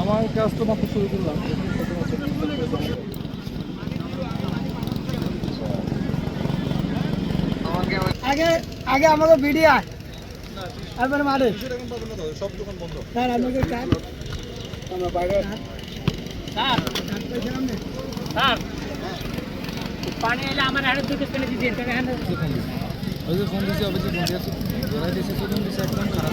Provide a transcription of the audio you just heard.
আমার কাজ তো মাত্র শুরু করলাম। আগে আগে আমাদের ভিডিও তারপরে মারে। সব আমাদের স্যার স্যার। পানি এলে আমার হাড়ে দুটো ফেলে দিতে তাহলে হ্যাঁ ওই যে ফোন দিয়েছে অবশ্যই ফোন দিয়েছে ধরা দিয়েছে ফোন দিয়েছে একদম খারাপ।